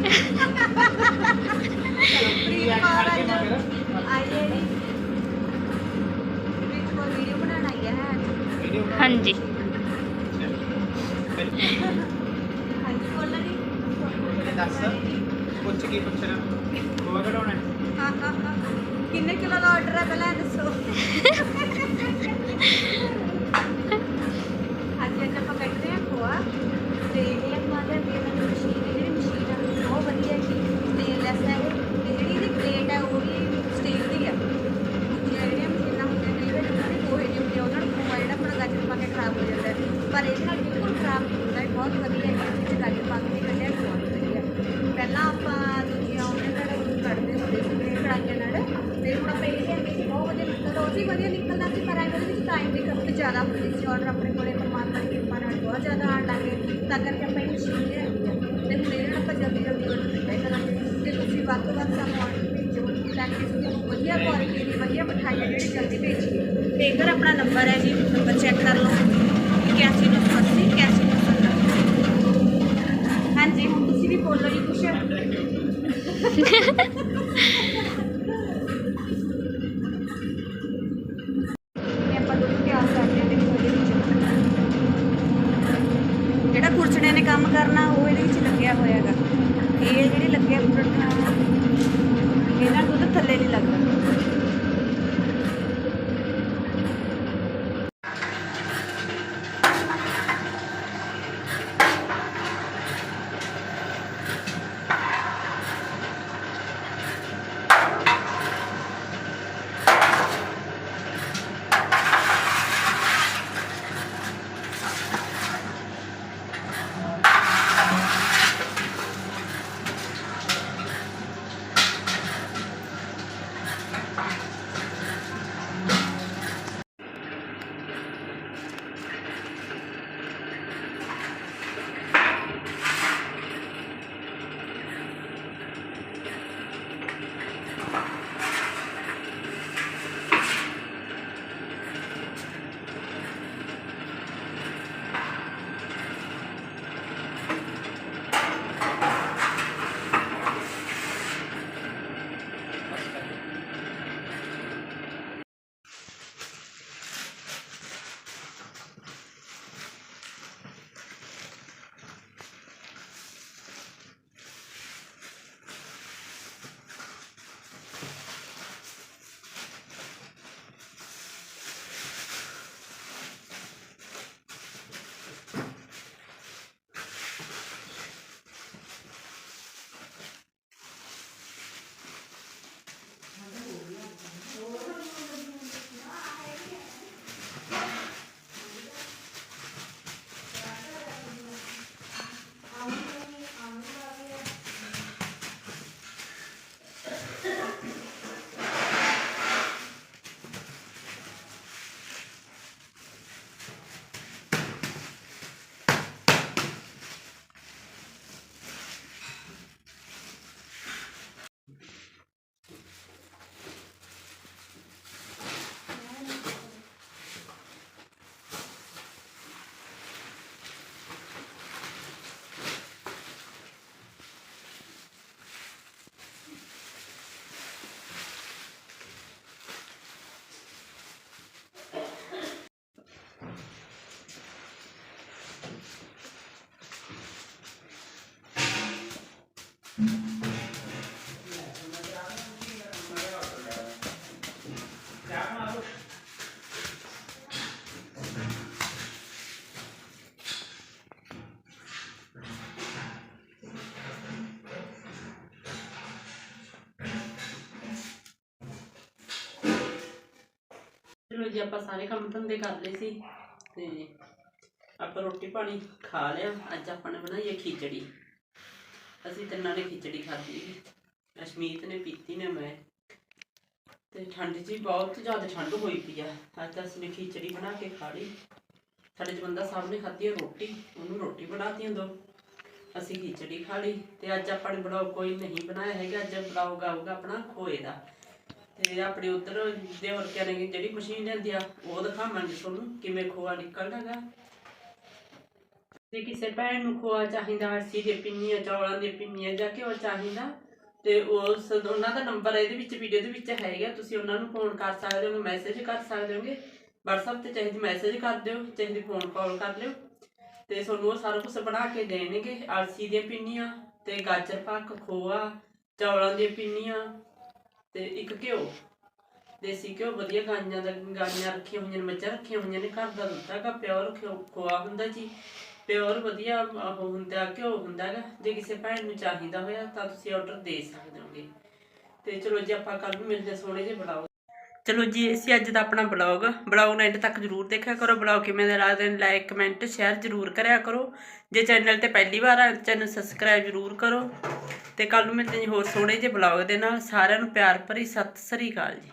Ha ha ha ha! ਹਾਂਜੀ। ਦੱਸ ਪੁੱਛ ਕੀ ਪੁੱਛਣਾ ਖੋਆ ਕਢਾਉਣਾ ਕਿੰਨੇ ਕਿਲੋ ਦਾ ਆਰਡਰ ਹੈ ਪਹਿਲਾਂ ਇਹ ਦੱਸੋ ਅੱਜ ਅੱਜ ਆਪਾਂ ਕੱਢਦੇ ਹਾਂ ਖੋਆ ਤੇ ਇਹ ਆਪਾਂ ਦੇ ਵੀ ਇਹਨਾਂ ਦੀ ਮਸ਼ੀਨ ਹੈ ਜਿਹੜੀ ਮਸ਼ੀਨ ਆ ਬਹੁਤ ਵਧੀਆ ਹੈ ਸਟੇਨਲੈਸ ਹੈ ਇਹ ਤੇ ਜਿਹੜੀ ਇਹਦੀ ਪਲੇਟ ਹੈ ਉਹ ਵੀ ਸਟੀਲ ਦੀ ਆ ਦੂਜੀਆਂ ਜਿਹੜੀਆਂ ਮਸ਼ੀਨਾਂ ਹੁੰਦੀਆਂ ਕਈ ਵਾਰ ਉਹਨਾਂ ਦੀ ਕੋਹੇ ਜਿਹੀ ਹੁੰਦੀ ਆ ਉਹਨਾਂ ਨੂੰ ਖੋਆ ਜਿਹੜਾ ਆਪਣਾ ਗਾਜਰ ਪਾ ਕੇ ਖਰਾਬ ਹੋ ਜਾਂਦਾ ਹੈ। ਪਰ ਇਹਦੇ ਨਾਲ ਬਿਲਕੁਲ ਖਰਾਬ ਨਹੀਂ ਹੁੰਦਾ, ਇਹ ਬਹੁਤ ਵਧੀਆ ਹੈ। ਇਹਦੇ ਵਿੱਚ ਗਾਜਰ ਪਾ ਕੇ ਕੱਢਿਆ ਖੋਆ ਵਧੀਆ ਪਹਿਲਾਂ ਆਪਾਂ ਦੂਜੀਆਂ ਉਹਨਾਂ ਨਾਲ ਕੱਢਦੇ ਹੁੰਦੇ ਸੀ ਕੜਾਈਆਂ ਨਾਲ। ਤੇ ਹੁਣ ਆਪਾਂ ਇਹ ਲਿਆਂਦੇ ਸੀ ਬਹੁਤ ਵਧੀਆ ਨਿਕਲਦਾ ਉਹ ਵੀ ਵਧੀਆ ਨਿਕਲਦਾ ਸੀ, ਪਰ ਇਹਦੇ ਵਿੱਚ ਟਾਈਮ ਦੀ ਖਪਤ ਜ਼ਿਆਦਾ ਹੁੰਦੀ ਸੀ। ਆਰਡਰ ਆਪਣੇ ਕੋਲੇ ਪਰਮਾਤਮਾ ਦੀ ਕਿਰਪਾ ਨਾਲ ਬਹੁਤ ਜ਼ਿਆਦਾ ਆਉਣ ਲੱਗੇ ਤਾਂ ਕਰਕੇ ਆਪਾਂ ਇਹ ਮਸ਼ੀਨ ਲਿਆਂਦੀ ਆ ਤੇ ਹੁਣ ਇਹਦੇ ਨਾਲ ਆਪਾਂ ਜਲਦੀ ਜਲਦੀ ਆਰਡਰ ਦਿੱਤਾ ਕਰਾਂਗੇ। ਤੇ ਤੁਸੀਂ ਵੱਧ ਤੋਂ ਵੱਧ ਸਾਨੂੰ ਆਰਡਰ ਭੇਜੋ ਤਾਂ ਕਿ ਅਸੀਂ ਤੁਹਾਨੂੰ ਵਧੀਆ ਕੁਆਲਿਟੀ ਦੀ, ਵਧੀਆ ਮਿਠਾਈਆਂ ਜਿਹੜੀ ਜਲਦੀ ਭੇਜੀਏ। ਤੇ ਇੱਧਰ ਆਪਣਾ ਨੰਬਰ ਹੈ ਜੀ ਨੰਬਰ ਚੈੱਕ ਕਰ ਲਓ। ਲੱਗਿਆ ਹੋਇਆ ਹੈਗਾ। ਇਹ ਜਿਹੜੇ ਲੱਗਿਆ ਕੁਰਚਣਾ ਇਹਨਾਂ ਦੁੱਧ ਥੱਲੇ ਨਹੀਂ ਲੱਗਦਾ। ਚਲੋ ਜੀ, ਆਪਾਂ ਸਾਰੇ ਕੰਮ ਧੰਦੇ ਕਰ ਲਏ ਸੀ ਤੇ ਆਪਾਂ ਰੋਟੀ ਪਾਣੀ ਖਾ ਲਿਆ। ਅੱਜ ਆਪਾਂ ਨੇ ਬਣਾਈ ਹੈ ਖਿਚੜੀ। ਅਸੀਂ ਤਿੰਨਾਂ ਨੇ ਖਿਚੜੀ ਖਾਧੀ ਅਸ਼ਮੀਤ ਨੇ ਪੀਤੀ ਨੇ, ਮੈਂ। ਤੇ ਠੰਡ ਜੀ ਬਹੁਤ ਜ਼ਿਆਦਾ ਠੰਡ ਹੋਈ ਪਈ ਆ। ਅੱਜ ਤਾਂ ਅਸੀਂ ਖਿਚੜੀ ਬਣਾ ਕੇ ਖਾ ਲਈ। ਸਾਡੇ ਜਵੰਦਾ ਸਾਹਿਬ ਨੇ ਖਾਧੀ ਰੋਟੀ। ਉਹਨੂੰ ਰੋਟੀ ਬਣਾਤੀ ਦੋ। ਅਸੀਂ ਖਿਚੜੀ ਖਾ ਲਈ। ਤੇ ਅੱਜ ਆਪਾਂ ਨੇ ਬਲੌਗ ਕੋਈ ਨਹੀਂ ਬਣਾਇਆ ਹੈਗਾ। ਅੱਜ ਬਲੌਗ ਆਊਗਾ ਆਪਣਾ ਖੋਏ ਦਾ। ਤੇ ਆਪਣੇ ਉਧਰ ਦੇ ਹੋਰ ਕਹਿੰਦੇ ਜਿਹੜੀ ਮਸ਼ੀਨ ਲੈਂਦੀ ਆ, ਉਹ ਦਿਖਾਵਾਂਗੇ ਤੁਹਾਨੂੰ ਕਿਵੇਂ ਖੋਆ ਨਿਕਲਦਾਗਾ ਜੇ ਕਿਸੇ ਭੈਣ ਨੂੰ ਖੋਆ ਚਾਹੀਦਾ, ਅਰਸੀ ਦੇ ਪਿੰਨੀਆਂ ਚੌਲਾਂ ਦੀਆਂ ਪਿੰਨੀਆਂ ਜਾਂ ਘਿਓ ਚਾਹੀਦਾ, ਤੇ ਉਸ ਉਹਨਾਂ ਦਾ ਨੰਬਰ ਇਹਦੇ ਵਿੱਚ ਵੀਡੀਓ ਦੇ ਵਿੱਚ ਹੈਗਾ, ਤੁਸੀਂ ਉਹਨਾਂ ਨੂੰ ਫੋਨ ਕਰ ਸਕਦੇ ਹੋ ਮੈਸੇਜ ਕਰ ਸਕਦੇ ਹੋਗੇ। WhatsApp ਤੇ ਚਾਹੀਦੀ ਮੈਸੇਜ ਕਰ ਦਿਓ ਚਾਹੀਦੀ ਫੋਨ ਕਾਲ ਕਰ ਲਿਓ। ਤੇ ਤੁਹਾਨੂੰ ਉਹ ਸਾਰਾ ਕੁਝ ਬਣਾ ਕੇ ਦੇਣਗੇ ਅਲਸੀ ਦੀਆਂ ਪਿੰਨੀਆਂ, ਤੇ ਗਾਜਰ ਪਾਕ ਖੋਆ, ਚੌਲਾਂ ਦੀਆਂ ਪਿੰਨੀਆਂ, ਤੇ ਇੱਕ ਘਿਓ। ਦੇਸੀ ਘਿਓ ਵਧੀਆ ਗਾਈਆਂ ਦਾ, ਗਾਈਆਂ ਰੱਖੀਆਂ ਹੋਈਆਂ ਨੇ, ਮੱਝਾਂ ਰੱਖੀਆਂ ਹੋਈਆਂ ਨੇ, ਘਰ ਦਾ ਦੁੱਧ ਹੈਗਾ ਪਿਓਰ ਖੋਆ ਹੁੰਦਾ ਜੀ। ਪਿਓਰ ਵਧੀਆ ਉਹ ਹੁੰਦਾ ਘਿਓ ਹੁੰਦਾ ਹੈਗਾ ਜੇ ਕਿਸੇ ਭੈਣ ਨੂੰ ਚਾਹੀਦਾ ਹੋਇਆ ਤਾਂ ਤੁਸੀਂ ਆਰਡਰ ਦੇ ਸਕਦੇ ਹੋਗੇ। ਤੇ ਚਲੋ ਜੀ, ਆਪਾਂ ਕੱਲ ਨੂੰ ਮਿਲਦੇ ਸੋਹਣੇ ਜਿਹੇ ਬਲੌਗ ਚਲੋ ਜੀ, ਅਸੀਂ ਅੱਜ ਦਾ ਆਪਣਾ ਬਲੌਗ ਬਲੌਗ ਨੂੰ ਐਂਡ ਤੱਕ ਜਰੂਰ ਦੇਖਿਆ ਕਰੋ। ਬਲੌਗ ਕਿਵੇਂ ਦਾ ਲੱਗਦਾ ਲਾਈਕ ਕਮੈਂਟ ਸ਼ੇਅਰ ਜਰੂਰ ਕਰਿਆ ਕਰੋ। ਜੇ ਚੈਨਲ ਤੇ ਪਹਿਲੀ ਵਾਰ ਆ ਚੈਨਲ ਸਬਸਕ੍ਰਾਈਬ ਜਰੂਰ ਕਰੋ। ਤੇ ਕੱਲ ਨੂੰ ਮਿਲਦੇ ਜੀ ਹੋਰ ਸੋਹਣੇ ਜਿਹੇ ਬਲੌਗ ਦੇ ਨਾਲ। ਸਾਰਿਆਂ ਨੂੰ ਪਿਆਰ ਭਰੀ ਸਤਿ ਸ੍ਰੀ ਅਕਾਲ ਜੀ।